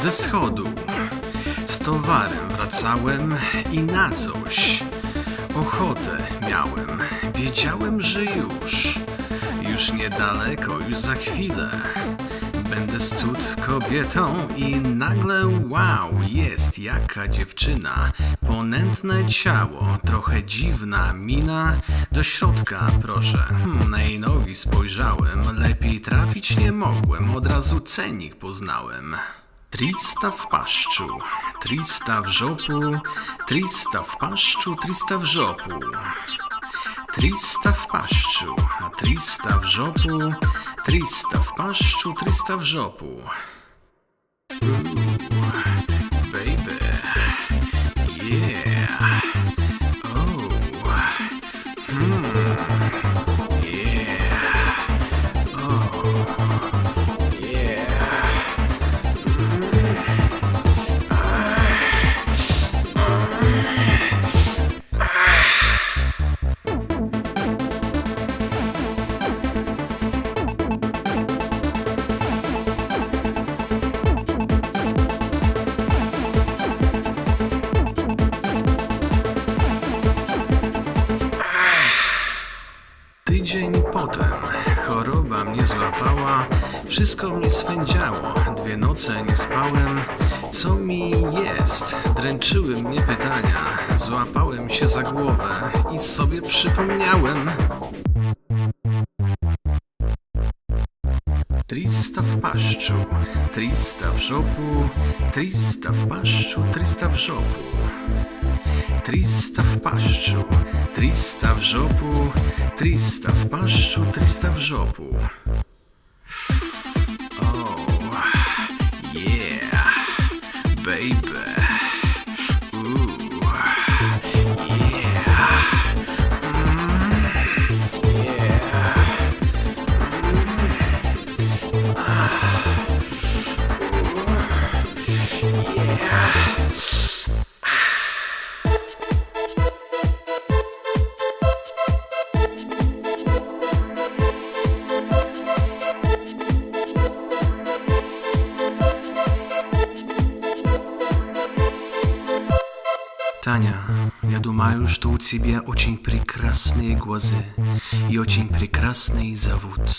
ze schodu. Z towarem wracałem i na coś ochotę miałem. Wiedziałem, że już, już niedaleko, już za chwilę. Będę z cud kobietą i nagle wow, jest jaka dziewczyna. Ponętne ciało, trochę dziwna mina. Do środka proszę, hmm, na jej nogi spojrzałem. Lepiej trafić nie mogłem, od razu cenik poznałem. Trista w paszczu, trista w żopu, trista w paszczu, trista w żopu. Trista w paszczu, trista w żopu, trista w paszczu, trista w żopu. Tydzień potem choroba mnie złapała, wszystko mnie swędziało, dwie noce nie spałem. Co mi jest? Dręczyły mnie pytania, złapałem się za głowę i sobie przypomniałem. Trista w paszczu, trista w żopu, trista w paszczu, trista w żopu. Trista w paszczu, trista w żopu, trista w paszczu, trista w żopu. Oh, yeah, baby. Yeah. Mm, yeah. Таня, я думаю, что у тебя очень прекрасные глаза и очень прекрасный зовут.